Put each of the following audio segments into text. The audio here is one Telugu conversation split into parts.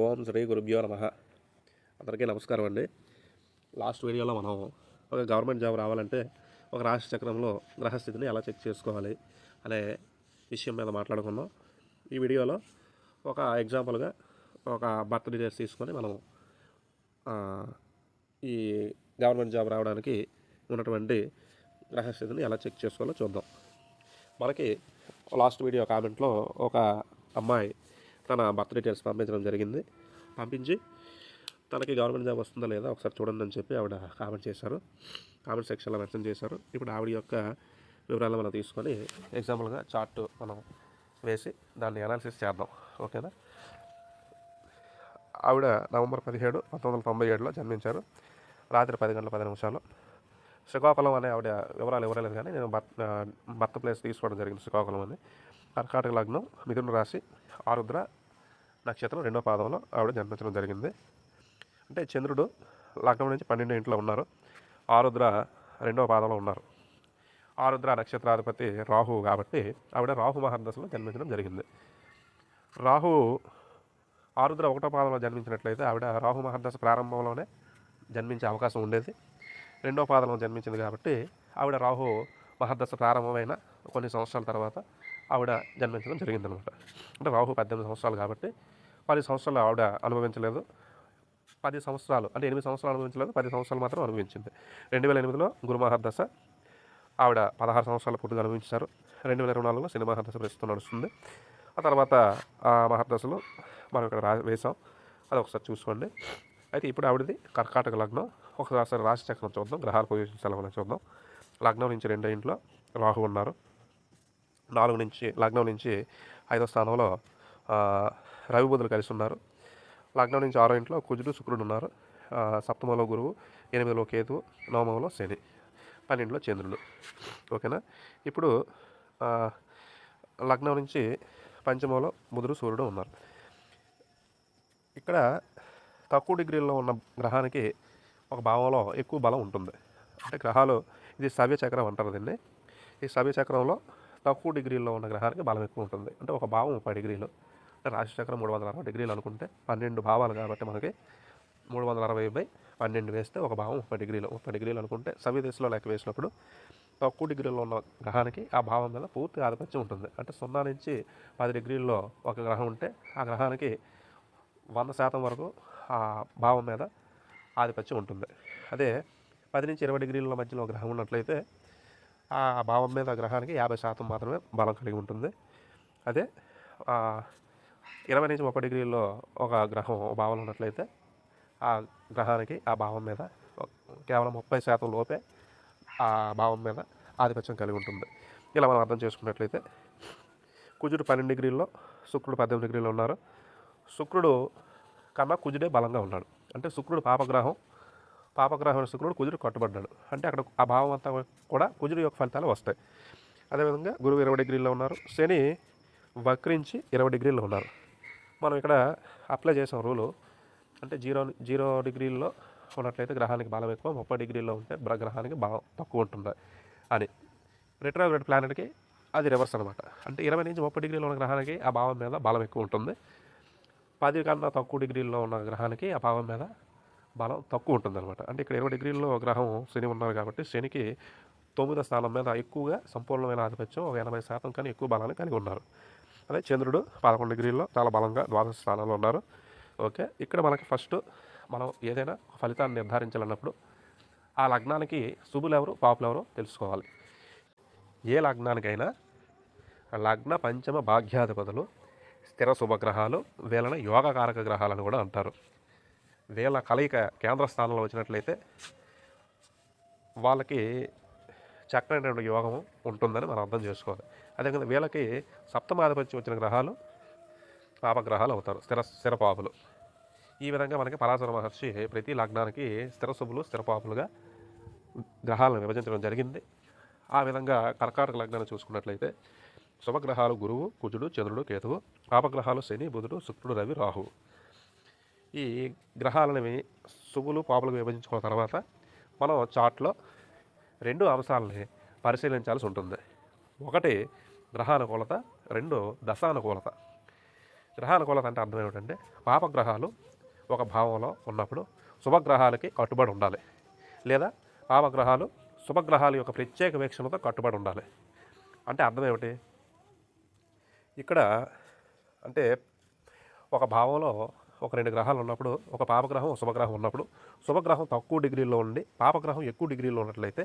ఓం శ్రీ గురుభ్యో నమ. అందరికీ నమస్కారం అండి. లాస్ట్ వీడియోలో మనం ఒక గవర్నమెంట్ జాబ్ రావాలంటే ఒక రాశి చక్రంలో గ్రహస్థితిని ఎలా చెక్ చేసుకోవాలి అనే విషయం మీద మాట్లాడుకున్నాం ఈ వీడియోలో ఒక ఎగ్జాంపుల్గా ఒక బర్త్ డీటెయిల్స్ తీసుకొని మనం ఈ గవర్నమెంట్ జాబ్ రావడానికి ఉన్నటువంటి గ్రహస్థితిని ఎలా చెక్ చేసుకోవాలో చూద్దాం. మనకి లాస్ట్ వీడియో కామెంట్లో ఒక అమ్మాయి తన బర్త్ డీటెయిల్స్ పంపించడం జరిగింది. పంపించి తనకి గవర్నమెంట్ జాబ్ వస్తుందా లేదా ఒకసారి చూడండి అని చెప్పి ఆవిడ కామెంట్ చేశారు. కామెంట్ సెక్షన్లో మెన్షన్ చేశారు. ఇప్పుడు ఆవిడ యొక్క వివరాలు మనం తీసుకొని ఎగ్జాంపుల్గా చార్ట్ మనం వేసి దాన్ని అనాలిసిస్ చేద్దాం. ఓకేనా? ఆవిడ నవంబర్ పదిహేడు పంతొమ్మిది వందల తొంభై ఏడులో జన్మించారు. రాత్రి పది గంటల పది నిమిషాలు. శ్రీకాకుళం అనే ఆవిడ వివరాలు ఇవ్వలేదు కానీ నేను బర్త్ బర్త్ ప్లేస్ తీసుకోవడం జరిగింది శ్రీకాకుళం అని. కర్కాటక లగ్నం మిథున రాశి ఆరుద్ర నక్షత్రం రెండో పాదంలో ఆవిడ జన్మించడం జరిగింది. అంటే చంద్రుడు లగ్నం నుంచి పన్నెండు ఇంట్లో ఉన్నారు. ఆరుద్ర రెండవ పాదంలో ఉన్నారు. ఆరుద్ర నక్షత్రాధిపతి రాహు కాబట్టి ఆవిడ రాహు మహర్దశలో జన్మించడం జరిగింది. రాహు ఆరుద్ర ఒకటో పాదంలో జన్మించినట్లయితే ఆవిడ రాహు మహర్దశ ప్రారంభంలోనే జన్మించే అవకాశం ఉండేది. రెండో పాదంలో జన్మించింది కాబట్టి ఆవిడ రాహు మహర్దశ ప్రారంభమైన కొన్ని సంవత్సరాల తర్వాత ఆవిడ జన్మించడం జరిగిందనమాట. అంటే రాహు పద్దెనిమిది సంవత్సరాలు కాబట్టి పది సంవత్సరాలు ఆవిడ అనుభవించలేదు. పది సంవత్సరాలు అంటే ఎనిమిది సంవత్సరాలు అనుభవించలేదు. పది సంవత్సరాలు మాత్రం అనుభవించింది. రెండు వేల ఎనిమిదిలో గురు మహర్దశ ఆవిడ పదహారు సంవత్సరాలు పూర్తిగా అనుభవించారు. రెండు వేల ఇరవై నాలుగులో సినిమా మహర్దశ ప్రస్తుతం నడుస్తుంది. ఆ తర్వాత ఆ మహర్దశలో మనం ఇక్కడ రా వేసాం అది ఒకసారి చూసుకోండి. అయితే ఇప్పుడు ఆవిడది కర్కాటక లగ్నం. ఒకసారి రాశి చక్రం చూద్దాం. గ్రహాల పొజిషన్స్ ఎలా చూద్దాం. లగ్నం నుంచి రెండో ఇంట్లో రాహు ఉన్నారు. నాలుగు నుంచి లగ్నం నుంచి ఐదో స్థానంలో రవి బుధులు కలిసి ఉన్నారు. లగ్నం నుంచి ఆరో ఇంట్లో కుజుడు శుక్రుడు ఉన్నారు. సప్తమంలో గురువు ఎనిమిదిలో కేతువు నవమంలో శని పన్నెండులో చంద్రుడు. ఓకేనా? ఇప్పుడు లగ్నం నుంచి పంచమంలో బుధుడు సూర్యుడు ఉన్నారు. ఇక్కడ తక్కువ డిగ్రీల్లో ఉన్న గ్రహానికి ఒక భావంలో ఎక్కువ బలం ఉంటుంది. అంటే గ్రహాలు ఇది సవ్య చక్రం అంటారు దీన్ని. ఈ సవ్య చక్రంలో తక్కువ డిగ్రీలో ఉన్న గ్రహానికి బలం ఎక్కువ ఉంటుంది. అంటే ఒక భావం ముప్పై డిగ్రీలు. అంటే రాశిచక్రం మూడు వందల అరవై డిగ్రీలు అనుకుంటే పన్నెండు భావాలు కాబట్టి మనకి మూడు వందల అరవై బై పన్నెండు వేస్తే ఒక భావం ముప్పై డిగ్రీలు. ముప్పై డిగ్రీలు అనుకుంటే సవిదేశంలో లెక్క వేసినప్పుడు తక్కువ డిగ్రీలో ఉన్న గ్రహానికి ఆ భావం మీద పూర్తి ఆధిపత్యం ఉంటుంది. అంటే సున్నా నుంచి పది డిగ్రీల్లో ఒక గ్రహం ఉంటే ఆ గ్రహానికి వంద శాతం వరకు ఆ భావం మీద ఆధిపత్యం ఉంటుంది. అదే పది నుంచి ఇరవై డిగ్రీల మధ్యలో గ్రహం ఉన్నట్లయితే ఆ భావం మీద గ్రహానికి యాభై శాతం మాత్రమే బలం కలిగి ఉంటుంది. అదే ఇరవై నుంచి ముప్పై డిగ్రీల్లో ఒక గ్రహం ఒక భావం ఉన్నట్లయితే ఆ గ్రహానికి ఆ భావం మీద కేవలం ముప్పై శాతం లోపే ఆ భావం మీద ఆధిపత్యం కలిగి ఉంటుంది. ఇలా మనం అర్థం చేసుకున్నట్లయితే కుజుడు పన్నెండు డిగ్రీల్లో శుక్రుడు పద్దెనిమిది డిగ్రీలో ఉన్నారు. శుక్రుడు కన్నా కుజుడే బలంగా ఉన్నాడు. అంటే శుక్రుడు పాపగ్రహం పాపగ్రహం శుక్రుడు కుజుడు కట్టుబడ్డాడు. అంటే అక్కడ ఆ భావం అంతా కూడా కుజుడు యొక్క ఫలితాలు వస్తాయి. అదేవిధంగా గురువు ఇరవై డిగ్రీల్లో ఉన్నారు. శని వక్రించి ఇరవై డిగ్రీల్లో ఉన్నారు. మనం ఇక్కడ అప్లై చేసాం రూలు అంటే జీరో జీరో డిగ్రీల్లో ఉన్నట్లయితే గ్రహానికి బలం ఎక్కువ ముప్పై డిగ్రీల్లో ఉంటే గ్రహానికి బలం తక్కువ ఉంటుంది అని. రిట్రోగ్రేడ్ ప్లానెట్కి అది రివర్స్ అనమాట అంటే ఇరవై నుంచి ముప్పై డిగ్రీలో ఉన్న గ్రహానికి ఆ భావం మీద బలం ఎక్కువ ఉంటుంది. పది కన్నా తక్కువ డిగ్రీల్లో ఉన్న గ్రహానికి ఆ భావం మీద బలం తక్కువ ఉంటుంది అనమాట అంటే ఇక్కడ ఇరవై డిగ్రీల్లో గ్రహం శని ఉన్నారు కాబట్టి శనికి తొమ్మిదో స్థానం మీద ఎక్కువగా సంపూర్ణమైన ఆధిపత్యం ఒక ఎనభై శాతం కానీ ఎక్కువ బలాన్ని కలిగి ఉన్నారు. అదే చంద్రుడు పదకొండు డిగ్రీల్లో చాలా బలంగా ద్వాదశ స్థానంలో ఉన్నారు. ఓకే ఇక్కడ మనకి ఫస్ట్ మనం ఏదైనా ఫలితాన్ని నిర్ధారించాలన్నప్పుడు ఆ లగ్నానికి శుభులు ఎవరు పాపులు ఎవరో తెలుసుకోవాలి. ఏ లగ్నానికైనా లగ్న పంచమ భాగ్యాధిపతులు స్థిర శుభగ్రహాలు వీళ్ళని యోగకారక గ్రహాలను కూడా అంటారు. వీళ్ళ కలయిక కేంద్ర స్థానంలో వచ్చినట్లయితే వాళ్ళకి చక్కనైనటువంటి యోగం ఉంటుందని మనం అర్థం చేసుకోవాలి. అదేవిధంగా వీళ్ళకి సప్తమాధిపత్యం వచ్చిన గ్రహాలు పాపగ్రహాలు అవుతారు స్థిర స్థిరపాపులు. ఈ విధంగా మనకి పరాశర మహర్షి ప్రతి లగ్నానికి స్థిర శుభులు గ్రహాలను విభజించడం జరిగింది. ఆ విధంగా కర్కాటక లగ్నాన్ని చూసుకున్నట్లయితే శుభగ్రహాలు గురువు కుజుడు చంద్రుడు కేతువు పాపగ్రహాలు శని బుధుడు శుక్రుడు రవి రాహువు. ఈ గ్రహాలని శుభులు పాపులుగా విభజించుకున్న తర్వాత మనం చార్ట్లో రెండు అంశాలని పరిశీలించాల్సి ఉంటుంది. ఒకటి గ్రహానుకూలత రెండు దశానుకూలత. గ్రహానుకూలత అంటే అర్థం ఏమిటంటే పాపగ్రహాలు ఒక భావంలో ఉన్నప్పుడు శుభగ్రహాలకి కట్టుబడి ఉండాలి. లేదా పాపగ్రహాలు శుభగ్రహాల యొక్క ప్రత్యేక వీక్షణతో కట్టుబడి ఉండాలి. అంటే అర్థం ఏమిటి? ఇక్కడ అంటే ఒక భావంలో ఒక రెండు గ్రహాలు ఉన్నప్పుడు ఒక పాపగ్రహం ఒక శుభగ్రహం ఉన్నప్పుడు శుభగ్రహం తక్కువ డిగ్రీలో ఉండి పాపగ్రహం ఎక్కువ డిగ్రీలో ఉన్నట్లయితే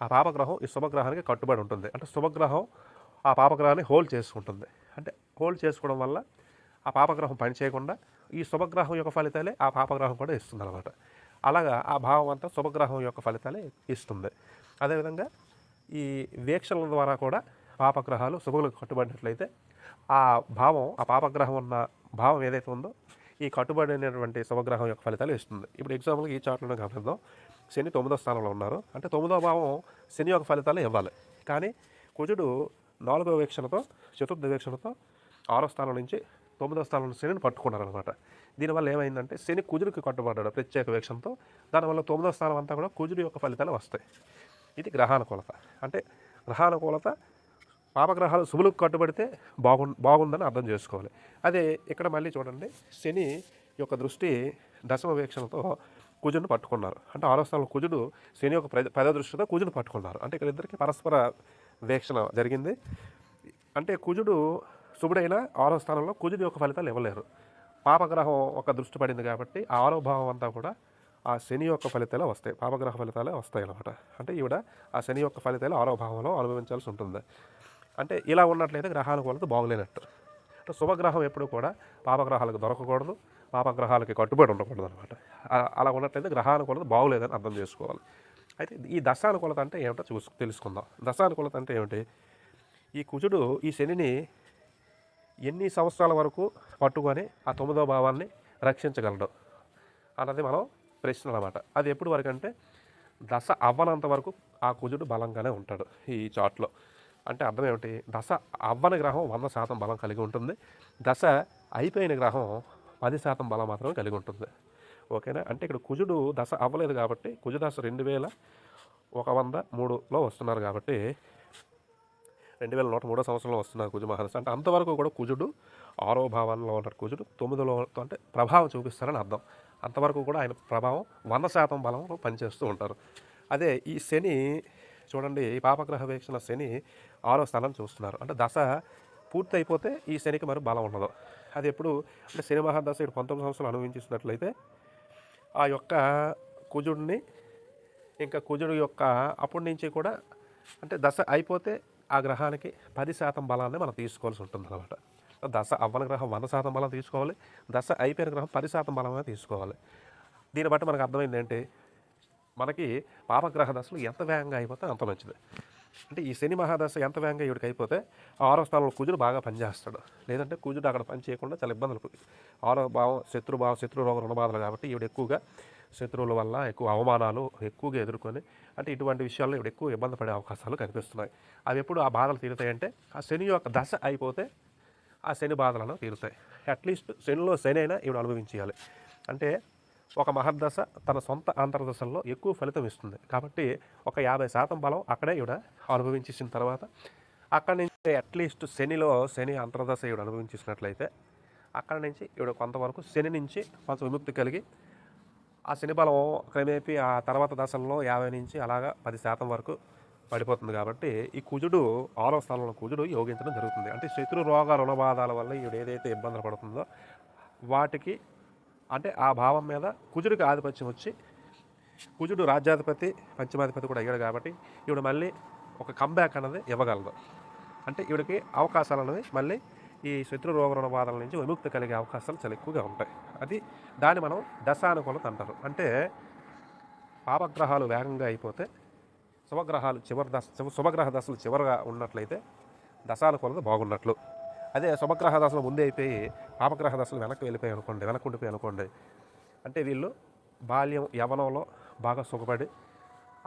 ఆ పాపగ్రహం ఈ శుభగ్రహానికి కట్టుబడి ఉంటుంది. అంటే శుభగ్రహం ఆ పాపగ్రహాన్ని హోల్డ్ చేసుకుంటుంది. అంటే హోల్డ్ చేసుకోవడం వల్ల ఆ పాపగ్రహం పని చేయకుండా ఈ శుభగ్రహం యొక్క ఫలితాలే ఆ పాపగ్రహం కూడా ఇస్తుంది అనమాట అలాగా ఆ భావం అంతా శుభగ్రహం యొక్క ఫలితాలే ఇస్తుంది. అదేవిధంగా ఈ వీక్షణల ద్వారా కూడా పాపగ్రహాలు శుభులకు కట్టుబడినట్లయితే ఆ భావం ఆ పాపగ్రహం ఉన్న భావం ఏదైతే ఉందో ఈ కట్టుబడినటువంటి శుభగ్రహం యొక్క ఫలితాలు ఇస్తుంది. ఇప్పుడు ఎగ్జాంపుల్కి ఈ చార్ట్లోనే గమనిద్దాం. శని తొమ్మిదో స్థానంలో ఉన్నారు. అంటే తొమ్మిదో భావం శని యొక్క ఫలితాలు ఇవ్వాలి. కానీ కుజుడు నాలుగో వీక్షణతో చతుర్థ వీక్షణతో ఆరో స్థానం నుంచి తొమ్మిదో స్థానంలో శనిని పట్టుకున్నారనమాట దీనివల్ల ఏమైందంటే శని కుజుడికి కట్టుబడ్డాడు ప్రత్యేక వీక్షణతో. దానివల్ల తొమ్మిదో స్థానం అంతా కూడా కుజుడు యొక్క ఫలితాలు వస్తాయి. ఇది గ్రహానుకూలత. అంటే గ్రహానుకూలత పాపగ్రహాలు శుభులకు కట్టుబడితే బాగు బాగుందని అర్థం చేసుకోవాలి. అదే ఇక్కడ మళ్ళీ చూడండి శని యొక్క దృష్టి దశమ వీక్షణతో కుజుని పట్టుకున్నారు. అంటే ఆరో స్థానంలో కుజుడు శని యొక్క ప్రద దృష్టితో కుజుని పట్టుకున్నారు. అంటే ఇక్కడ ఇద్దరికి పరస్పర వీక్షణ జరిగింది. అంటే కుజుడు శుభుడైన ఆరో స్థానంలో కుజుడి యొక్క ఫలితాలు ఇవ్వలేరు. పాపగ్రహం ఒక దృష్టి పడింది కాబట్టి ఆ ఆరో భావం అంతా కూడా ఆ శని యొక్క ఫలితాలే వస్తాయి. పాపగ్రహ ఫలితాలే వస్తాయి అన్నమాట అంటే ఈవిడ ఆ శని యొక్క ఫలితాలు ఆరో భావంలో అనుభవించాల్సి ఉంటుంది. అంటే ఇలా ఉన్నట్లయితే గ్రహానుకూలత బాగులేనట్టు. అంటే శుభగ్రహం ఎప్పుడు కూడా పాపగ్రహాలకు దొరకకూడదు పాపగ్రహాలకి కట్టుబడి ఉండకూడదు అనమాట అలా ఉన్నట్లయితే గ్రహానుకూలత బాగులేదని అర్థం చేసుకోవాలి. అయితే ఈ దశానుకూలత అంటే ఏమిటో చూసు తెలుసుకుందాం. దశానుకూలత అంటే ఏమిటి? ఈ కుజుడు ఈ శనిని ఎన్ని సంవత్సరాల వరకు పట్టుకొని ఆ తొమ్మిదో భావాన్ని రక్షించగలడు అన్నది మనం ప్రశ్న అనమాట అది ఎప్పుడు వరకు అంటే దశ అవ్వనంత వరకు ఆ కుజుడు బలంగానే ఉంటాడు ఈ చాట్లో. అంటే అర్థం ఏమిటి? దశ అవ్వని గ్రహం వంద శాతం బలం కలిగి ఉంటుంది. దశ అయిపోయిన గ్రహం పది శాతం బలం మాత్రమే కలిగి ఉంటుంది. ఓకేనా? అంటే ఇక్కడ కుజుడు దశ అవ్వలేదు కాబట్టి కుజు దశ రెండు వేల ఒక వంద మూడులో వస్తున్నారు కాబట్టి రెండు వేల నూట మూడో సంవత్సరంలో వస్తున్నారు కుజు మహాదశ అంటే అంతవరకు కూడా కుజుడు ఆరో భావంలో ఉన్నాడు కుజుడు తొమ్మిదిలో అంటే ప్రభావం చూపిస్తారని అర్థం. అంతవరకు కూడా ఆయన ప్రభావం వంద శాతం బలంలో పనిచేస్తూ ఉంటారు. అదే ఈ శని చూడండి పాపగ్రహ వీక్షణ శని ఆరో స్థానం చూస్తున్నారు. అంటే దశ పూర్తి అయిపోతే ఈ శనికి మరి బలం ఉండదు అది ఎప్పుడు అంటే శని మహాదశ ఇప్పుడు పంతొమ్మిది సంవత్సరాలు అనుభవించినట్లయితే ఆ యొక్క కుజుడిని ఇంకా కుజుడు యొక్క అప్పటి నుంచి కూడా అంటే దశ అయిపోతే ఆ గ్రహానికి పది శాతం బలాన్ని మనం తీసుకోవాల్సి ఉంటుంది అనమాట దశ అవ్వని గ్రహం వంద శాతం బలం తీసుకోవాలి. దశ అయిపోయిన గ్రహం పది శాతం బలమే తీసుకోవాలి. దీన్ని బట్టి మనకు అర్థమైంది ఏంటి? మనకి పాపగ్రహ దశలు ఎంత వేగంగా అయిపోతే అంత మంచిది. అంటే ఈ శని మహాదశ ఎంత వేగంగా ఈవిడికి అయిపోతే ఆరో స్థానంలో కుజుడు బాగా పనిచేస్తాడు. లేదంటే కుజుడు అక్కడ పని చేయకుండా చాలా ఇబ్బందులు ఆరో భావం శత్రు భావం శత్రు రోగ రుణబాధలు కాబట్టి ఈవిడ ఎక్కువగా శత్రువుల వల్ల ఎక్కువ అవమానాలు ఎక్కువగా ఎదుర్కొని అంటే ఇటువంటి విషయాల్లో ఈవిడ ఎక్కువ ఇబ్బంది పడే అవకాశాలు కనిపిస్తున్నాయి. అవి ఎప్పుడు ఆ బాధలు తీరుతాయంటే ఆ శని యొక్క దశ అయిపోతే ఆ శని బాధలను తీరుతాయి. అట్లీస్ట్ శనిలో శని అయినా ఈవిడ అనుభవించాలి అంటే ఒక మహర్దశ తన సొంత అంతర్దశల్లో ఎక్కువ ఫలితం ఇస్తుంది. కాబట్టి ఒక యాభై శాతం బలం అక్కడే ఈవిడ అనుభవించేసిన తర్వాత అక్కడి నుంచి అట్లీస్ట్ శనిలో శని అంతర్దశ ఈవిడ అనుభవించేసినట్లయితే అక్కడ నుంచి ఈవిడ కొంతవరకు శని నుంచి కొంత విముక్తి కలిగి ఆ శని బలం క్రమేపీ ఆ తర్వాత దశల్లో యాభై నుంచి అలాగా పది శాతం వరకు పడిపోతుంది కాబట్టి ఈ కుజుడు ఆరో స్థానంలో కుజుడు యోగించడం జరుగుతుంది. అంటే శత్రు రోగ రుణబాధాల వల్ల ఈవిడ ఏదైతే ఇబ్బందులు పడుతుందో వాటికి అంటే ఆ భావం మీద కుజుడికి ఆధిపత్యం వచ్చి కుజుడు రాజ్యాధిపతి పంచమాధిపతి కూడా అయ్యాడు కాబట్టి ఈవిడ మళ్ళీ ఒక కంబ్యాక్ అన్నది ఇవ్వగలదు. అంటే ఈవిడకి అవకాశాలు అనేవి మళ్ళీ ఈ శత్రు రోగ బాధల నుంచి విముక్తి కలిగే అవకాశాలు చాలా ఎక్కువగా ఉంటాయి. అది దాన్ని మనం దశానుకూలత అంటారు. అంటే పాపగ్రహాలు వేగంగా అయిపోతే శుభగ్రహాలు చివరి దశ శుభగ్రహ దశలు చివరిగా ఉన్నట్లయితే దశానుకూలత బాగున్నట్లు. అదే శుభగ్రహ దశలు ముందే అయిపోయి పాపగ్రహ దశలు వెనక్కి వెళ్ళిపోయి అనుకోండి వెనక్కి ఉండిపోయి అనుకోండి. అంటే వీళ్ళు బాల్యం యవనంలో బాగా సుఖపడి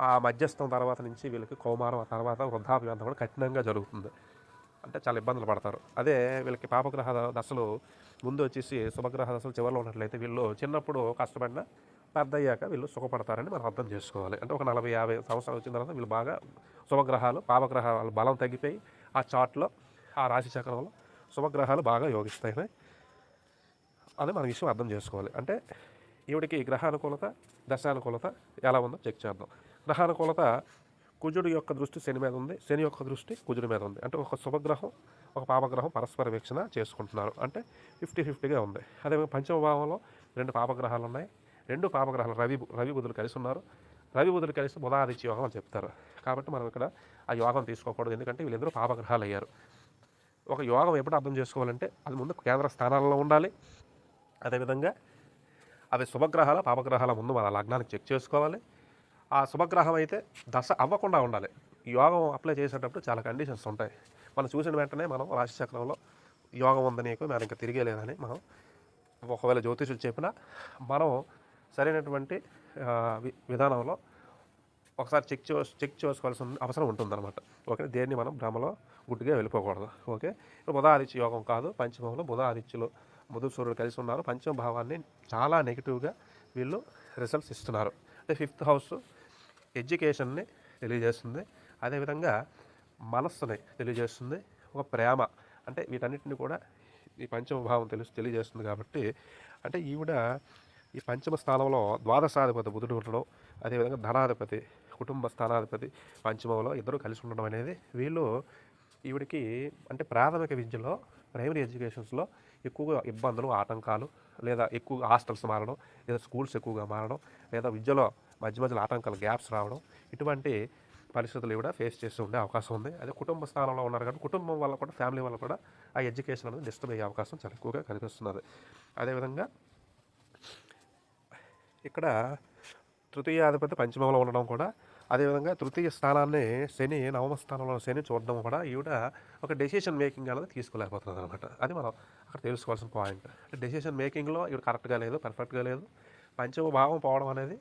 ఆ మధ్యస్థం తర్వాత నుంచి వీళ్ళకి కౌమారం ఆ తర్వాత వృద్ధాప్యం అంతా కూడా కఠినంగా జరుగుతుంది. అంటే చాలా ఇబ్బందులు పడతారు. అదే వీళ్ళకి పాపగ్రహ దశలు ముందు వచ్చేసి శుభగ్రహ దశలు చివరిలో ఉన్నట్లయితే వీళ్ళు చిన్నప్పుడు కష్టపడిన పెద్ద అయ్యాక వీళ్ళు సుఖపడతారని మనం అర్థం చేసుకోవాలి. అంటే ఒక నలభై యాభై సంవత్సరాలు వచ్చిన తర్వాత వీళ్ళు బాగా శుభగ్రహాలు పాపగ్రహాలు బలం తగ్గిపోయి ఆ చార్ట్లో ఆ రాశి చక్రంలో శుభగ్రహాలు బాగా యోగిస్తాయని అది మన విషయం అర్థం చేసుకోవాలి. అంటే ఈవిడికి గ్రహానుకూలత దశానుకూలత ఎలా ఉందో చెక్ చేద్దాం. గ్రహానుకూలత కుజుడు యొక్క దృష్టి శని మీద ఉంది. శని యొక్క దృష్టి కుజుడి మీద ఉంది. అంటే ఒక శుభగ్రహం ఒక పాపగ్రహం పరస్పర వీక్షణ చేసుకుంటున్నారు. అంటే ఫిఫ్టీ ఫిఫ్టీగా ఉంది. అదే పంచమ భావంలో రెండు పాపగ్రహాలు ఉన్నాయి. రెండు పాపగ్రహాలు రవి రవి బుధులు కలిసి ఉన్నారు. రవి బుధులు కలిసి బుధాదిత్య యోగం అని చెప్తారు. కాబట్టి మనం ఇక్కడ ఆ యోగం తీసుకోకూడదు. ఎందుకంటే వీళ్ళందరూ పాపగ్రహాలు అయ్యారు ఒక యోగం ఎప్పుడు అర్థం చేసుకోవాలంటే అది ముందు కేంద్ర స్థానాలలో ఉండాలి. అదేవిధంగా అవి శుభగ్రహాల పాపగ్రహాల ముందు మన లగ్నానికి చెక్ చేసుకోవాలి. ఆ శుభగ్రహం అయితే దశ అవ్వకుండా ఉండాలి. యోగం అప్లై చేసేటప్పుడు చాలా కండిషన్స్ ఉంటాయి. మనం చూసిన వెంటనే మనం రాశిచక్రంలో యోగం ఉందని నీకు నేను ఇంకా తిరిగే లేదని మనం ఒకవేళ జ్యోతిషులు చెప్పినా మనం సరైనటువంటి వి- విధానంలో ఒకసారి చెక్ చే చెక్ చేసుకోవాల్సిన అవసరం ఉంటుందన్నమాట. ఓకే దేన్ని మనం భ్రమలో గుడ్డిగా వెళ్ళిపోకూడదు. ఓకే ఇప్పుడు బుధ ఆదిత్య యోగం కాదు. పంచమంలో బుధ ఆదిత్యులు బుధ సూర్యుడు కలిసి ఉన్నారు. పంచమ భావాన్ని చాలా నెగిటివ్గా వీళ్ళు రిజల్ట్స్ ఇస్తున్నారు. అంటే ఫిఫ్త్ హౌస్ ఎడ్యుకేషన్ని తెలియజేస్తుంది. అదేవిధంగా మనస్సుని తెలియజేస్తుంది. ఒక ప్రేమ అంటే వీటన్నిటిని కూడా ఈ పంచమ భావం తెలుసు తెలియజేస్తుంది కాబట్టి అంటే ఈవిడ ఈ పంచమ స్థానంలో ద్వాదశాధిపతి బుధుడు ఉండడం అదేవిధంగా ధనాధిపతి కుటుంబ స్థానాధిపతి పంచమంలో ఇద్దరు కలిసి ఉండడం అనేది వీళ్ళు ఈవిడికి అంటే ప్రాథమిక విద్యలో ప్రైమరీ ఎడ్యుకేషన్స్లో ఎక్కువగా ఇబ్బందులు ఆటంకాలు లేదా ఎక్కువగా హాస్టల్స్ మారడం లేదా స్కూల్స్ ఎక్కువగా మారడం లేదా విద్యలో మధ్య మధ్యలో ఆటంకాలు గ్యాప్స్ రావడం ఇటువంటి పరిస్థితులు కూడా ఫేస్ చేస్తూ ఉండే అవకాశం ఉంది. అదే కుటుంబ స్థానంలో ఉన్నారు కాబట్టి కుటుంబం వల్ల కూడా ఫ్యామిలీ వల్ల కూడా ఆ ఎడ్యుకేషన్ అనేది డిస్టర్బ్ అయ్యే అవకాశం చాలా ఎక్కువగా కనిపిస్తున్నది. అదేవిధంగా ఇక్కడ తృతీయాధిపతి పంచమంలో ఉండడం కూడా అదేవిధంగా తృతీయ స్థానాన్ని శని నవమ స్థానంలో శని చూడడం కూడా ఈవిడ ఒక డెసిషన్ మేకింగ్ అనేది తీసుకోలేకపోతున్నది అనమాట అది మనం అక్కడ తెలుసుకోవాల్సిన పాయింట్ అంటే డెసిషన్ మేకింగ్లో ఈవిడ కరెక్ట్గా లేదు పర్ఫెక్ట్గా లేదు. పంచమ భావం పోవడం అనేది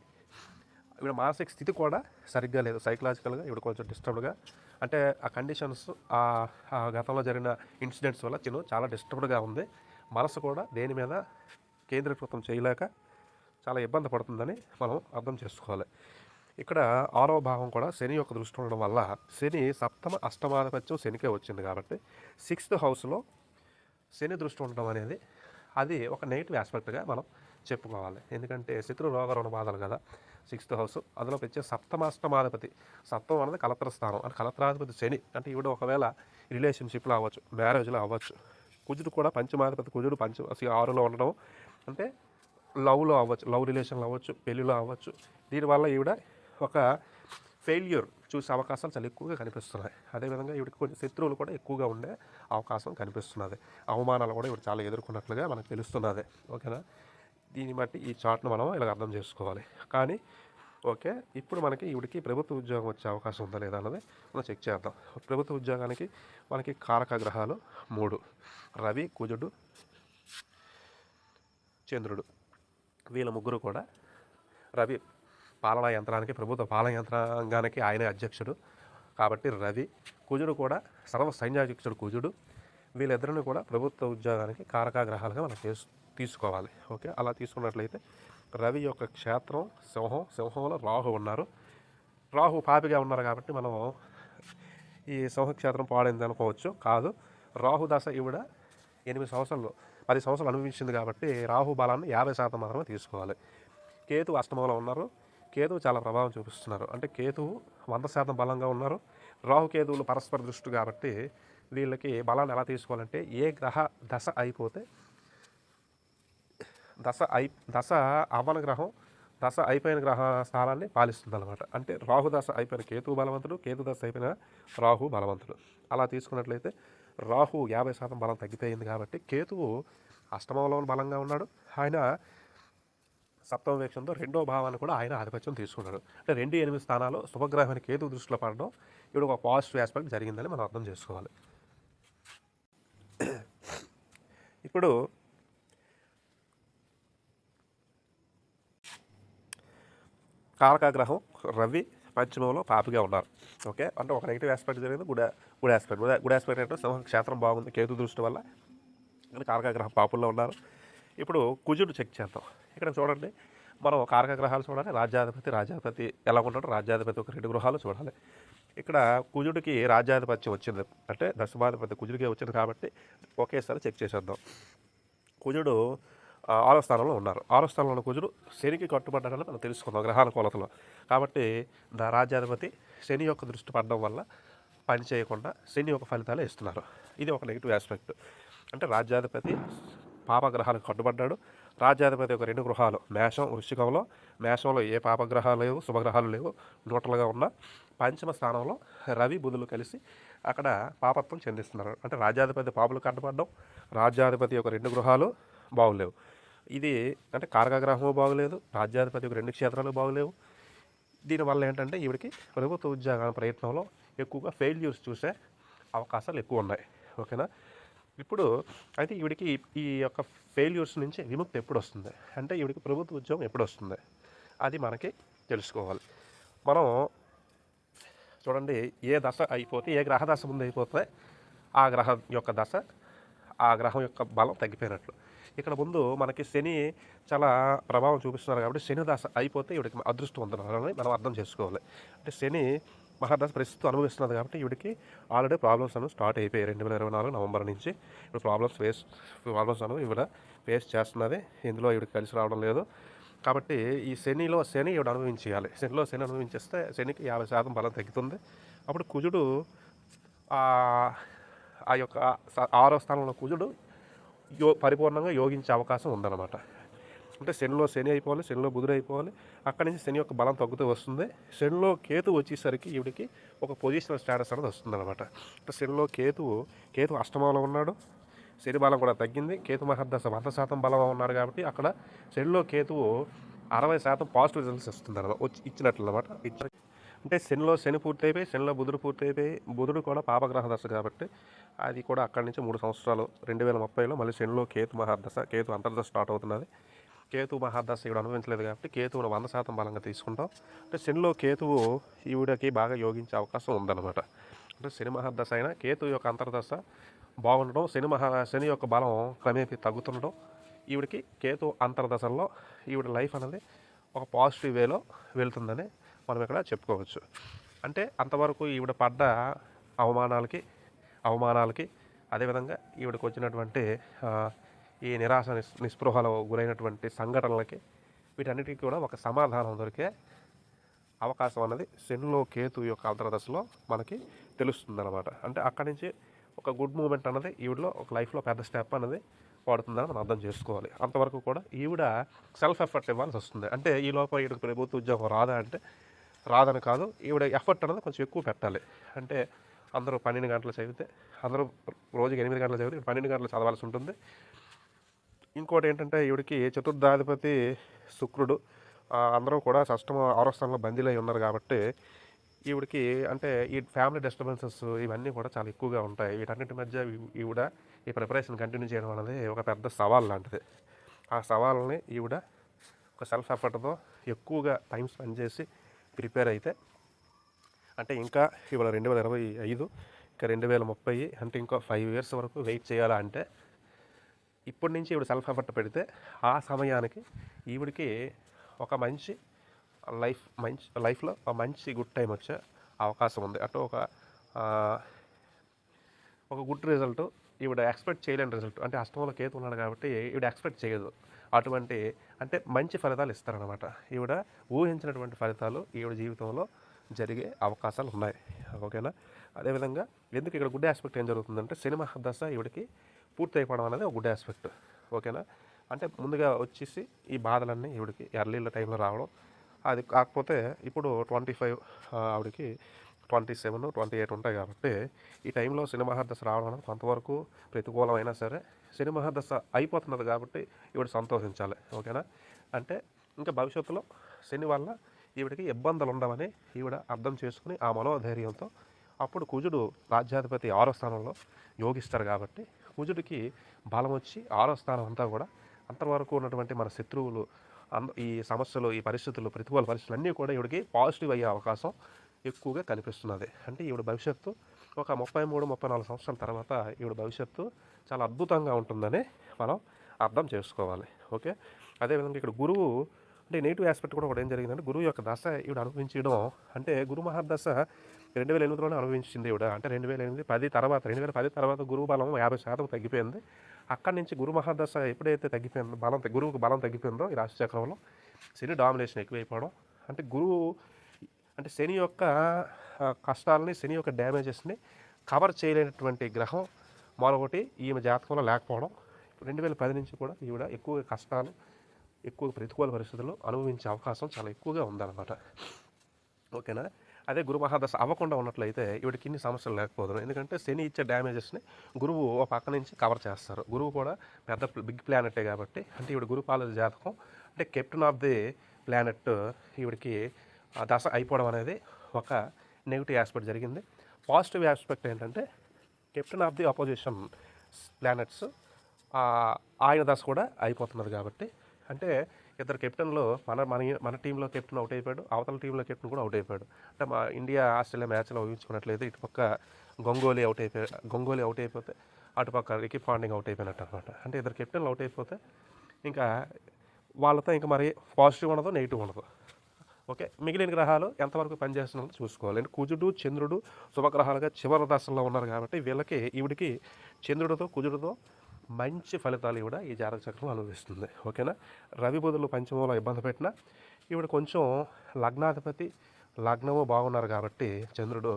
ఈవిడ మానసిక స్థితి కూడా సరిగ్గా లేదు. సైకలాజికల్గా ఈవిడ కొంచెం డిస్టర్బ్డ్గా అంటే ఆ కండిషన్స్ ఆ ఆ గతంలో జరిగిన ఇన్సిడెంట్స్ వల్ల చిన్న చాలా డిస్టర్బ్డ్గా ఉంది. మనసు కూడా దేని మీద కేంద్రీకృతం చేయలేక చాలా ఇబ్బంది పడుతుందని మనం అర్థం చేసుకోవాలి. ఇక్కడ ఆరో భావం కూడా శని యొక్క దృష్టి ఉండడం వల్ల శని సప్తమ అష్టమాధిపత్యం శనికే వచ్చింది కాబట్టి సిక్స్త్ హౌస్లో శని దృష్టి ఉండడం అనేది అది ఒక నెగిటివ్ ఆస్పెక్ట్గా మనం చెప్పుకోవాలి. ఎందుకంటే శత్రు రోగ రుణ బాధలు కదా సిక్స్త్ హౌస్ అందులో వచ్చే సప్తమాష్టమాధిపతి సప్తం అనేది కలత్ర స్థానం. అంటే కలత్రాధిపతి శని అంటే ఈవిడ ఒకవేళ రిలేషన్షిప్లో అవ్వచ్చు మ్యారేజ్లో అవ్వచ్చు. కుజుడు కూడా పంచమాధిపతి కుజుడు పంచ ఆరులో ఉండడం. అంటే లవ్లో అవ్వచ్చు లవ్ రిలేషన్లో అవ్వచ్చు పెళ్ళిలో అవ్వచ్చు దీనివల్ల ఈవిడ ఒక ఫెయిల్యూర్ చూసే అవకాశాలు చాలా ఎక్కువగా కనిపిస్తున్నాయి. అదేవిధంగా ఈవిడకి కొన్ని శత్రువులు కూడా ఎక్కువగా ఉండే అవకాశం కనిపిస్తున్నది. అవమానాలు కూడా ఇవి చాలా ఎదుర్కొన్నట్లుగా మనకు తెలుస్తున్నది. ఓకేనా? దీన్ని బట్టి ఈ చాట్ను మనం ఇలా అర్థం చేసుకోవాలి. కానీ ఓకే ఇప్పుడు మనకి ఈవిడికి ప్రభుత్వ ఉద్యోగం వచ్చే అవకాశం ఉందా లేదా అన్నది మనం చెక్ చేద్దాం. ప్రభుత్వ ఉద్యోగానికి మనకి కారక గ్రహాలు మూడు. రవి కుజుడు చంద్రుడు. వీళ్ళ ముగ్గురు కూడా రవి పాలనా యంత్రానికి ప్రభుత్వ పాలన యంత్రాంగానికి ఆయనే అధ్యక్షుడు. కాబట్టి రవి కుజుడు కూడా సర్వ సైన్యాధ్యక్షుడు కుజుడు. వీళ్ళిద్దరిని కూడా ప్రభుత్వ ఉద్యోగానికి కారకాగ్రహాలుగా మనం తీసు తీసుకోవాలి. ఓకే? అలా తీసుకున్నట్లయితే రవి యొక్క క్షేత్రం సింహం సింహంలో రాహు ఉన్నారు. రాహు పాపిగా ఉన్నారు కాబట్టి మనం ఈ సింహక్షేత్రం పాడైంది అనుకోవచ్చు. కాదు రాహు దశ ఈవిడ ఎనిమిది సంవత్సరాలు పది సంవత్సరాలు అనుభవించింది కాబట్టి రాహు బలాన్ని యాభై శాతం మాత్రమే తీసుకోవాలి. కేతు అష్టమంలో ఉన్నారు. కేతువు చాలా ప్రభావం చూపిస్తున్నారు. అంటే కేతువు వంద శాతం బలంగా ఉన్నారు. రాహు కేతువులు పరస్పర దృష్టి కాబట్టి వీళ్ళకి బలాన్ని ఎలా తీసుకోవాలంటే ఏ గ్రహ దశ అయిపోతే దశ అయి దశ అవన గ్రహం దశ అయిపోయిన గ్రహ స్థానాన్ని పాలిస్తుంది అనమాట అంటే రాహు దశ అయిపోయిన కేతు బలవంతుడు కేతు దశ అయిపోయిన రాహు బలవంతుడు. అలా తీసుకున్నట్లయితే రాహు యాభై శాతం బలం తగ్గిపోయింది కాబట్టి కేతువు అష్టమంలో బలంగా ఉన్నాడు. ఆయన సప్తమ వీక్షణతో రెండో భావాన్ని కూడా ఆయన ఆధిపత్యం తీసుకున్నాడు. అంటే రెండు ఎనిమిది స్థానాలు శుభగ్రహమైన కేతు దృష్టిలో పడడం ఇప్పుడు ఒక పాజిటివ్ ఆస్పెక్ట్ జరిగిందని మనం అర్థం చేసుకోవాలి. ఇప్పుడు కారకాగ్రహం రవి పంచమంలో పాపిగా ఉన్నారు. ఓకే? అంటే ఒక నెగిటివ్ ఆస్పెక్ట్ జరిగింది good good aspect good aspect అంటే సింహం క్షేత్రం బాగుంది కేతు దృష్టి వల్ల. ఇక్కడ కారకాగ్రహం పాపుల్లో ఉన్నారు. ఇప్పుడు కుజుడు చెక్ చేద్దాం. ఇక్కడ చూడండి మనం కారకగ్రహాలు చూడాలి రాజ్యాధిపతి రాజ్యాధిపతి ఎలా ఉంటాడో రాజ్యాధిపతి ఒక రెండు గృహాలు చూడాలి. ఇక్కడ కుజుడికి రాజ్యాధిపత్యం వచ్చింది. అంటే దశమాధిపతి కుజుడికి వచ్చింది కాబట్టి ఒకేసారి చెక్ చేసేద్దాం. కుజుడు ఆరో స్థానంలో ఉన్నారు. ఆరో స్థానంలో ఉన్న కుజుడు శనికి కట్టుబడ్డాడని మనం తెలుసుకుందాం గ్రహాల కొలతలో కాబట్టి దా రాజ్యాధిపతి శని యొక్క దృష్టి పడడం వల్ల పని చేయకుండా శని యొక్క ఫలితాలు ఇస్తున్నారు. ఇది ఒక నెగిటివ్ ఆస్పెక్ట్ అంటే రాజ్యాధిపతి పాపగ్రహాలకు కట్టుబడ్డాడు. రాజ్యాధిపతి యొక్క రెండు గృహాలు మేషం వృశ్చికంలో. మేషంలో ఏ పాపగ్రహాలు లేవు శుభగ్రహాలు లేవు న్యూట్రల్గా ఉన్న. పంచమ స్థానంలో రవి బుధులు కలిసి అక్కడ పాపత్వం చెందిస్తున్నారు. అంటే రాజ్యాధిపతి పాపలు కట్టబడ్డం రాజ్యాధిపతి యొక్క రెండు గృహాలు బాగులేవు. ఇది అంటే కారకగ్రహము బాగలేదు రాజ్యాధిపతి రెండు క్షేత్రాలు బాగలేవు. దీనివల్ల ఏంటంటే ఈవిడికి ప్రభుత్వ ఉద్యోగాల ప్రయత్నంలో ఎక్కువగా ఫెయిల్యూర్స్ చూసే అవకాశాలు ఎక్కువ ఉన్నాయి ఓకేనా? ఇప్పుడు అయితే ఈవిడికి ఈ యొక్క ఫెయిల్యూర్స్ నుంచి విముక్తి ఎప్పుడు వస్తుంది అంటే ఈవిడికి ప్రభుత్వ ఉద్యోగం ఎప్పుడు వస్తుంది అది మనకి తెలుసుకోవాలి. మనం చూడండి ఏ దశ అయిపోతే ఏ గ్రహ దశ ముందు అయిపోతే ఆ గ్రహం యొక్క దశ ఆ గ్రహం యొక్క బలం తగ్గిపోయినట్లు. ఇక్కడ ముందు మనకి శని చాలా ప్రభావం చూపిస్తున్నారు కాబట్టి శని దశ అయిపోతే ఈవిడికి అదృష్టం ఉందని మనం అర్థం చేసుకోవాలి. అంటే శని మహాదశ ప్రస్తుతం అనుభవిస్తున్నది కాబట్టి ఈవిడికి ఆల్రెడీ ప్రాబ్లమ్స్ అనేవి స్టార్ట్ అయిపోయాయి. రెండు వేల ఇరవై నాలుగు నవంబర్ నుంచి ఇప్పుడు ప్రాబ్లమ్స్ ఫేస్ ప్రాబ్లమ్స్ అనేవి ఈవిడ ఫేస్ చేస్తున్నది. ఇందులో ఈవిడికి కలిసి రావడం లేదు. కాబట్టి ఈ శనిలో శని ఈవిడ అనుభవించాలి శనిలో శని అనుభవించేస్తే శనికి యాభై శాతం బలం తగ్గుతుంది. అప్పుడు కుజుడు ఆ యొక్క ఆరో స్థానంలో కుజుడు యో పరిపూర్ణంగా యోగించే అవకాశం ఉందన్నమాట. అంటే శనిలో శని అయిపోవాలి శనిలో బుధుడు అయిపోవాలి. అక్కడి నుంచి శని యొక్క బలం తగ్గుతూ వస్తుంది. శనిలో కేతు వచ్చేసరికి ఈవిడికి ఒక పొజిషనల్ స్టేటస్ అనేది వస్తుందన్నమాట. అంటే శనిలో కేతువు కేతు అష్టమంలో ఉన్నాడు. శని బలం కూడా తగ్గింది. కేతు మహర్దశ వంద శాతం బలం ఉన్నారు కాబట్టి అక్కడ శనిలో కేతువు అరవై శాతం పాజిటివ్ రిజల్ట్స్ ఇస్తుంది అనమాట వచ్చి ఇచ్చినట్లు అనమాట ఇచ్చిన అంటే శనిలో శని పూర్తయిపోయి శనిలో బుధుడు పూర్తయిపోయి బుధుడు కూడా పాపగ్రహ దశ కాబట్టి అది కూడా అక్కడి నుంచి మూడు సంవత్సరాలు రెండు వేల ముప్పైలో మళ్ళీ శనిలో కేతు మహాదశ కేతు అంతర్దశ స్టార్ట్ అవుతున్నది. కేతు మహాదశ ఈవిడ అనుభవించలేదు కాబట్టి కేతువును వంద శాతం బలంగా తీసుకుంటాం. అంటే శనిలో కేతువు ఈవిడకి బాగా యోగించే అవకాశం ఉందన్నమాట. అంటే శని మహాదశ అయినా కేతు యొక్క అంతర్దశ బాగుండడం శని మహా శని యొక్క బలం క్రమేపీ తగ్గుతుండడం ఈవిడికి కేతు అంతర్దశల్లో ఈవిడ లైఫ్ అనేది ఒక పాజిటివ్ వేలో వెళ్తుందని మనం ఇక్కడ చెప్పుకోవచ్చు. అంటే అంతవరకు ఈవిడ పడ్డ అవమానాలకి అవమానాలకి అదేవిధంగా ఈవిడకి వచ్చినటువంటి ఈ నిరాశ నిస్ నిస్పృహలో గురైనటువంటి సంఘటనలకి వీటన్నిటికీ కూడా ఒక సమాధానం దొరికే అవకాశం అన్నది శనిలో కేతు యొక్క అంతర్దశలో మనకి తెలుస్తుందన్నమాట. అంటే అక్కడి నుంచి ఒక గుడ్ మూమెంట్ అన్నది ఈవిడలో ఒక లైఫ్లో పెద్ద స్టెప్ అనేది పడుతుందని మనం అర్థం చేసుకోవాలి. అంతవరకు కూడా ఈవిడ సెల్ఫ్ ఎఫర్ట్ ఇవ్వాల్సి వస్తుంది. అంటే ఈ లోపల ఈవిడ ప్రభుత్వ ఉద్యోగం రాదా అంటే రాదని కాదు ఈవిడ ఎఫర్ట్ అనేది కొంచెం ఎక్కువ పెట్టాలి. అంటే అందరూ పన్నెండు గంటలు చదివితే అందరూ రోజుకి ఎనిమిది గంటలు చదివితే పన్నెండు గంటలు చదవాల్సి ఉంటుంది. ఇంకోటి ఏంటంటే ఈవిడికి చతుర్థాధిపతి శుక్రుడు అందరూ కూడా షష్టమ ఆరో స్థానంలో బందీలై ఉన్నారు కాబట్టి ఈవిడికి అంటే ఈ ఫ్యామిలీ డిస్టర్బెన్సెస్ ఇవన్నీ కూడా చాలా ఎక్కువగా ఉంటాయి. వీటన్నిటి మధ్య ఈ- ఈవిడ ఈ ప్రిపరేషన్ కంటిన్యూ చేయడం అనేది ఒక పెద్ద సవాల్ లాంటిది. ఆ సవాల్ని ఈవిడ ఒక సెల్ఫ్ ఎఫర్ట్తో ఎక్కువగా టైం స్పెండ్ చేసి ప్రిపేర్ అయితే అంటే ఇంకా ఇవాళ రెండు వేల ఇరవై ఐదు ఇంకా రెండు వేల ముప్పై అంటే ఇంకా ఫైవ్ ఇయర్స్ వరకు వెయిట్ చేయాలా అంటే ఇప్పటి నుంచి ఈవిడ సెల్ఫ్ ఎఫర్ట్ పెడితే ఆ సమయానికి ఈవిడికి ఒక మంచి లైఫ్ మంచి లైఫ్లో ఒక మంచి గుడ్ టైం వచ్చే అవకాశం ఉంది. అంటే ఒక ఒక గుడ్ రిజల్ట్ ఈవిడ ఎక్స్పెక్ట్ చేయలేని రిజల్ట్ అంటే అష్టంలో కేతు ఉన్నాడు కాబట్టి ఈవిడ ఎక్స్పెక్ట్ చేయదు. అటువంటి అంటే మంచి ఫలితాలు ఇస్తారనమాట ఈవిడ ఊహించినటువంటి ఫలితాలు ఈవిడ జీవితంలో జరిగే అవకాశాలు ఉన్నాయి. ఓకేనా? అదేవిధంగా ఎందుకు ఇక్కడ గుడ్ ఆస్పెక్ట్ ఏం జరుగుతుందంటే సినిమా దశ ఈవిడికి పూర్తి అయిపోవడం అనేది ఒక గుడ్ ఆస్పెక్ట్. ఓకేనా? అంటే ముందుగా వచ్చేసి ఈ బాధలన్నీ ఈవిడికి ఎర్లీల టైంలో రావడం. అది కాకపోతే ఇప్పుడు ట్వంటీ ఫైవ్ ఆవిడకి ట్వంటీ సెవెన్ ట్వంటీ ఎయిట్ ఉంటాయి కాబట్టి ఈ టైంలో సినిమా హార్దస్ రావడం అనేది కొంతవరకు ప్రతికూలమైనా సరే సినిమా దశ అయిపోతున్నది కాబట్టి ఈవిడ సంతోషించాలి ఓకేనా? అంటే ఇంకా భవిష్యత్తులో శని వల్ల ఈవిడికి ఇబ్బందులు ఉండవని ఈవిడ అర్థం చేసుకుని ఆ మనోధైర్యంతో అప్పుడు కుజుడు రాజ్యాధిపతి ఆరో స్థానంలో యోగిస్తారు కాబట్టి కుజుడికి బలం వచ్చి ఆరో స్థానం అంతా కూడా అంతవరకు ఉన్నటువంటి మన శత్రువులు అంద ఈ సమస్యలు ఈ పరిస్థితులు ప్రతికూల పరిస్థితులు అన్నీ కూడా ఈవిడికి పాజిటివ్ అయ్యే అవకాశం ఎక్కువగా కనిపిస్తున్నది. అంటే ఈవిడ భవిష్యత్తు ఒక ముప్పై మూడు ముప్పై నాలుగు సంవత్సరాల తర్వాత ఈవిడ భవిష్యత్తు చాలా అద్భుతంగా ఉంటుందని మనం అర్థం చేసుకోవాలి. ఓకే? అదేవిధంగా ఇక్కడ గురువు అంటే నెగిటివ్ ఆస్పెక్ట్ కూడా ఒకటి ఏం జరిగిందంటే గురువు యొక్క దశ ఈవిడ అనుభవించడం. అంటే గురు మహాదశ రెండు వేల ఎనిమిదిలోనే అనుభవించింది ఈవిడ. అంటే రెండు వేల ఎనిమిది పది తర్వాత రెండు వేల పది తర్వాత గురువు బలం యాభై శాతం తగ్గిపోయింది. అక్కడి నుంచి గురు మహాదశ ఎప్పుడైతే తగ్గిపోయిందో బలం గురువుకు బలం తగ్గిపోయిందో ఈ రాశి చక్రంలో శని డామినేషన్ ఎక్కువైపోవడం. అంటే గురువు అంటే శని యొక్క కష్టాలని శని యొక్క డ్యామేజెస్ని కవర్ చేయలేనటువంటి గ్రహం మరొకటి ఈమె జాతకంలో లేకపోవడం. రెండు వేల పది నుంచి కూడా ఈవిడ ఎక్కువ కష్టాలు ఎక్కువ ప్రతికూల పరిస్థితులు అనుభవించే అవకాశం చాలా ఎక్కువగా ఉందన్నమాట. ఓకేనా? అదే గురు మహాదశ అవ్వకుండా ఉన్నట్లయితే ఈవిడికి ఇన్ని సమస్యలు లేకపోదు ఎందుకంటే శని ఇచ్చే డ్యామేజెస్ని గురువు ఒక పక్క నుంచి కవర్ చేస్తారు. గురువు కూడా పెద్ద బిగ్ ప్లానెటే కాబట్టి అంటే ఈవిడ గురుపాల జాతకం అంటే కెప్టెన్ ఆఫ్ ది ప్లానెట్ ఈవిడికి దశ అయిపోవడం అనేది ఒక నెగిటివ్ ఆస్పెక్ట్ జరిగింది. పాజిటివ్ ఆస్పెక్ట్ ఏంటంటే captain of the opposition planets ఆయన దశ కూడా అయిపోతున్నది కాబట్టి అంటే ఇద్దరు కెప్టెన్లు మన మన మన టీంలో కెప్టెన్ అవుట్ అయిపోయాడు అవతల టీంలో కెప్టెన్ కూడా అవుట్ అయిపోయాడు. అంటే మా ఇండియా ఆస్ట్రేలియా మ్యాచ్లో ఊహించుకున్నట్లయితే ఇటుపక్క గొంగోలీ అవుట్ అయిపోయి గొంగోలీ అవుట్ అయిపోతే అటుపక్క రికీ పాండింగ్ అవుట్ అయిపోయినట్టు అనమాట అంటే ఇద్దరు కెప్టెన్లు అవుట్ అయిపోతే ఇంకా వాళ్ళతో ఇంకా మరి పాజిటివ్ ఉండదు నెగిటివ్ ఉండదు. ఓకే. మిగిలిన గ్రహాలు ఎంతవరకు పనిచేస్తున్నారో చూసుకోవాలి. అంటే కుజుడు చంద్రుడు శుభగ్రహాలుగా చివరి దశల్లో ఉన్నారు కాబట్టి వీళ్ళకి ఈవిడికి చంద్రుడితో కుజుడితో మంచి ఫలితాలు ఈవిడ ఈ జాతక చక్రం అనుభవిస్తుంది. ఓకేనా? రవి బుధులు పంచమంలో ఇబ్బంది పెట్టినా ఈవిడ కొంచెం లగ్నాధిపతి లగ్నము బాగున్నారు కాబట్టి చంద్రుడు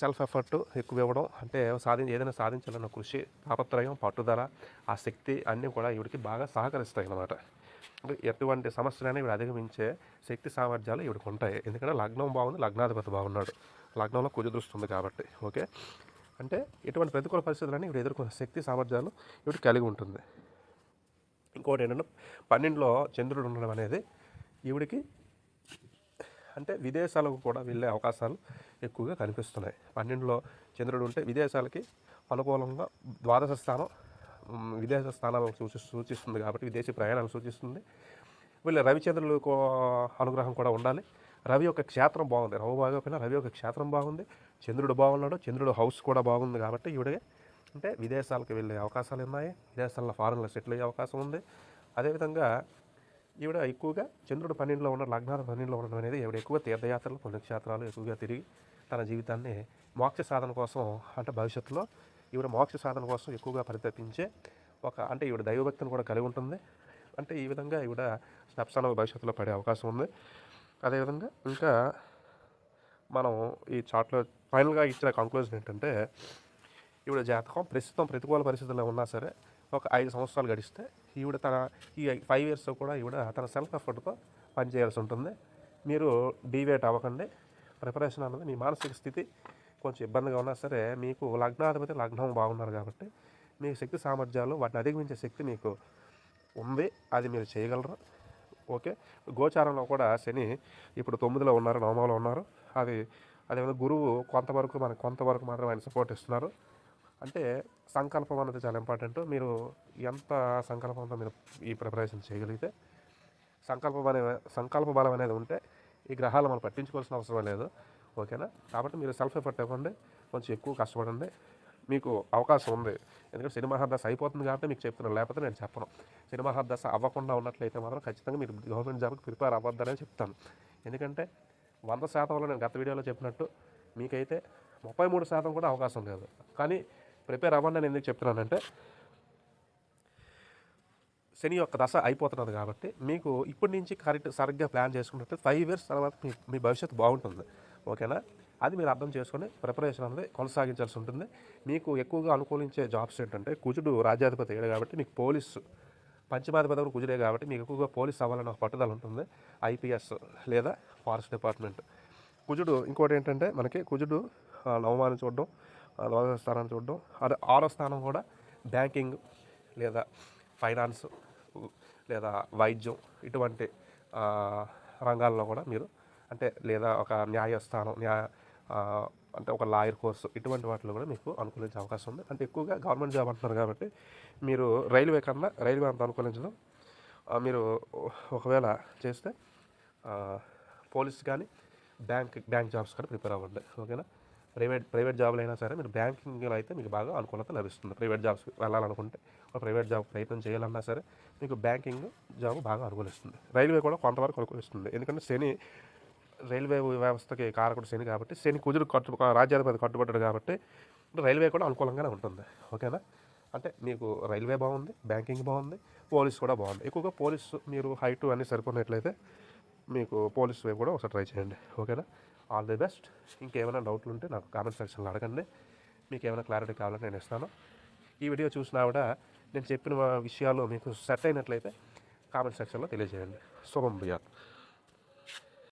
సెల్ఫ్ ఎఫర్ట్ ఎక్కువ ఇవ్వడం అంటే సాధి ఏదైనా సాధించాలన్న కృషి తాపత్రయం పట్టుదల ఆ శక్తి అన్నీ కూడా ఈవిడికి బాగా సహకరిస్తాయి అన్నమాట. ఎటువంటి సమస్యలైనా ఇవి అధిగమించే శక్తి సామర్థ్యాలు ఇవిడికి ఉంటాయి. ఎందుకంటే లగ్నం బాగుంది లగ్నాధిపతి బాగున్నాడు. లగ్నంలో కుజ కాబట్టి ఓకే? అంటే ఎటువంటి ప్రతికూల పరిస్థితులని ఇవి ఎదుర్కొనే శక్తి సామర్థ్యాలు ఇవి కలిగి ఉంటుంది. ఇంకోటి ఏంటంటే పన్నెండులో చంద్రుడు ఉండడం అనేది ఈవిడికి అంటే విదేశాలకు కూడా వెళ్ళే అవకాశాలు ఎక్కువగా కనిపిస్తున్నాయి. పన్నెండులో చంద్రుడు ఉంటే విదేశాలకి అనుకూలంగా ద్వాదశ స్థానం విదేశ స్థానాలను సూచి సూచిస్తుంది కాబట్టి విదేశీ ప్రయాణాలు సూచిస్తుంది. వీళ్ళ రవిచంద్రులు కో- అనుగ్రహం కూడా ఉండాలి. రవి యొక్క క్షేత్రం బాగుంది. రవి బాగోకపోయినా రవి యొక్క క్షేత్రం బాగుంది. చంద్రుడు బాగున్నాడు. చంద్రుడు హౌస్ కూడా బాగుంది కాబట్టి ఈవిడ అంటే విదేశాలకు వెళ్ళే అవకాశాలు ఉన్నాయి. విదేశాల్లో ఫారెన్లో సెటిల్ అయ్యే అవకాశం ఉంది. అదేవిధంగా ఈవిడ ఎక్కువగా చంద్రుడు పన్నెండులో ఉన్న లగ్నాల పన్నెండులో ఉండడం అనేది ఈవిడ ఎక్కువ తీర్థయాత్రలు పుణ్యక్షేత్రాలు ఎక్కువగా తిరిగి తన జీవితాన్ని మోక్ష సాధన కోసం అంటే భవిష్యత్తులో ఈవిడ మోక్ష సాధన కోసం ఎక్కువగా పరితపించే ఒక అంటే ఈవిడ దైవభక్తిని కూడా కలిగి ఉంటుంది. అంటే ఈ విధంగా ఈవిడ స్నప్సాన భవిష్యత్తులో పడే అవకాశం ఉంది. అదేవిధంగా ఇంకా మనం ఈ చాట్లో ఫైనల్గా ఇచ్చిన కంక్లూజన్ ఏంటంటే ఈవిడ జాతకం ప్రస్తుతం ప్రతికూల పరిస్థితుల్లో ఉన్నా సరే ఒక ఐదు సంవత్సరాలు గడిస్తే ఈవిడ తన ఈ ఫైవ్ ఇయర్స్ కూడా ఈవిడ తన సెల్ఫ్ ఎఫర్ట్తో పనిచేయాల్సి ఉంటుంది. మీరు డీవేట్ అవ్వకండి. ప్రిపరేషన్ అన్నది మీ మానసిక స్థితి కొంచెం ఇబ్బందిగా ఉన్నా సరే మీకు లగ్నాధిపతి లగ్నం బాగున్నారు కాబట్టి మీ శక్తి సామర్థ్యాలు వాటిని అధిగమించే శక్తి మీకు ఉంది. అది మీరు చేయగలరు. ఓకే? గోచారంలో కూడా శని ఇప్పుడు తొమ్మిదిలో ఉన్నారు నవమలో ఉన్నారు. అది అదేవిధంగా గురువు కొంతవరకు మనకు కొంతవరకు మాత్రం ఆయన సపోర్ట్ ఇస్తున్నారు. అంటే సంకల్పం అనేది చాలా ఇంపార్టెంట్ మీరు ఎంత సంకల్పంతో మీరు ఈ ప్రిపరేషన్ చేయగలిగితే సంకల్ప బలం సంకల్ప బలం అనేది ఉంటే ఈ గ్రహాలు మనం పట్టించుకోవాల్సిన అవసరం లేదు. ఓకేనా? కాబట్టి మీరు సెల్ఫ్ ఎఫర్ట్ ఇవ్వండి కొంచెం ఎక్కువ కష్టపడండి. మీకు అవకాశం ఉంది. ఎందుకంటే సినిమా దశ అయిపోతుంది కాబట్టి మీకు చెప్తున్నాను. లేకపోతే నేను చెప్పను. సినిమా దశ అవ్వకుండా ఉన్నట్లయితే మాత్రం ఖచ్చితంగా మీరు గవర్నమెంట్ జాబ్కి ప్రిపేర్ అవ్వద్దనే చెప్తాను. ఎందుకంటే వంద శాతంలో నేను గత వీడియోలో చెప్పినట్టు మీకైతే ముప్పై మూడు శాతం కూడా అవకాశం లేదు. కానీ ప్రిపేర్ అవ్వండి నేను ఎందుకు చెప్తున్నానంటే శని యొక్క దశ అయిపోతున్నది కాబట్టి మీకు ఇప్పటి నుంచి కరెక్ట్ సరిగ్గా ప్లాన్ చేసుకున్నట్టు ఫైవ్ ఇయర్స్ తర్వాత మీ మీ భవిష్యత్తు బాగుంటుంది. ఓకేనా? అది మీరు అర్థం చేసుకొని ప్రిపరేషన్ అనేది కొనసాగించాల్సి ఉంటుంది. మీకు ఎక్కువగా అనుకూలించే జాబ్స్ ఏంటంటే కుజుడు రాజ్యాధిపతి అయ్యాడు కాబట్టి మీకు పోలీసు పంచమాధిపతి కూడా కుజుడే కాబట్టి మీకు ఎక్కువగా పోలీస్ అవ్వాలని ఒక పట్టుదల ఉంటుంది. ఐపీఎస్ లేదా ఫారెస్ట్ డిపార్ట్మెంట్ కుజుడు ఇంకోటి ఏంటంటే మనకి కుజుడు నవమాని నవమాన్ని చూడడం ఆ, ద్వాదశ స్థానాన్ని చూడడం అదే ఆరో స్థానం కూడా బ్యాంకింగ్ లేదా ఫైనాన్స్ లేదా వైద్యం ఇటువంటి రంగాల్లో కూడా మీరు అంటే లేదా ఒక న్యాయస్థానం న్యాయ అంటే ఒక లాయర్ కోర్సు ఇటువంటి వాటిలో కూడా మీకు అనుకూలించే అవకాశం ఉంది. అంటే ఎక్కువగా గవర్నమెంట్ జాబ్ అంటున్నారు కాబట్టి మీరు రైల్వే కన్నా రైల్వే అంత అనుకూలించడం మీరు ఒకవేళ చేస్తే పోలీస్ కానీ బ్యాంక్ బ్యాంక్ జాబ్స్ కూడా ప్రిపేర్ అవ్వండి. ఓకేనా? ప్రైవేట్ ప్రైవేట్ జాబ్లు అయినా సరే మీరు బ్యాంకింగ్లో అయితే మీకు బాగా అనుకూలత లభిస్తుంది. ప్రైవేట్ జాబ్స్ వెళ్ళాలనుకుంటే ఒక ప్రైవేట్ జాబ్ ప్రయత్నం చేయాలన్నా సరే మీకు బ్యాంకింగ్ జాబ్ బాగా అనుకూలిస్తుంది. రైల్వే కూడా కొంతవరకు అనుకూలిస్తుంది. ఎందుకంటే శని రైల్వే వ్యవస్థకి కారకుడు శని కాబట్టి శని కుజుడు కట్టు రాజ్యాధిపతి కట్టుబడ్డాడు కాబట్టి రైల్వే కూడా అనుకూలంగానే ఉంటుంది. ఓకేనా? అంటే మీకు రైల్వే బాగుంది బ్యాంకింగ్ బాగుంది పోలీస్ కూడా బాగుంది. ఎక్కువగా పోలీస్ మీరు హైట్ అన్నీ సరిపోయినట్లయితే మీకు పోలీస్ వైపు కూడా ఒకసారి ట్రై చేయండి. ఓకేనా? All the best. ఇంకేమైనా డౌట్లు ఉంటే నాకు కామెంట్ సెక్షన్లో అడగండి. మీకు ఏమైనా క్లారిటీ కావాలని నేను ఇస్తాను. ఈ వీడియో చూసినా కూడా నేను చెప్పిన విషయాలు మీకు సెట్ అయినట్లయితే కామెంట్ సెక్షన్లో తెలియజేయండి. శుభం భూయాత్.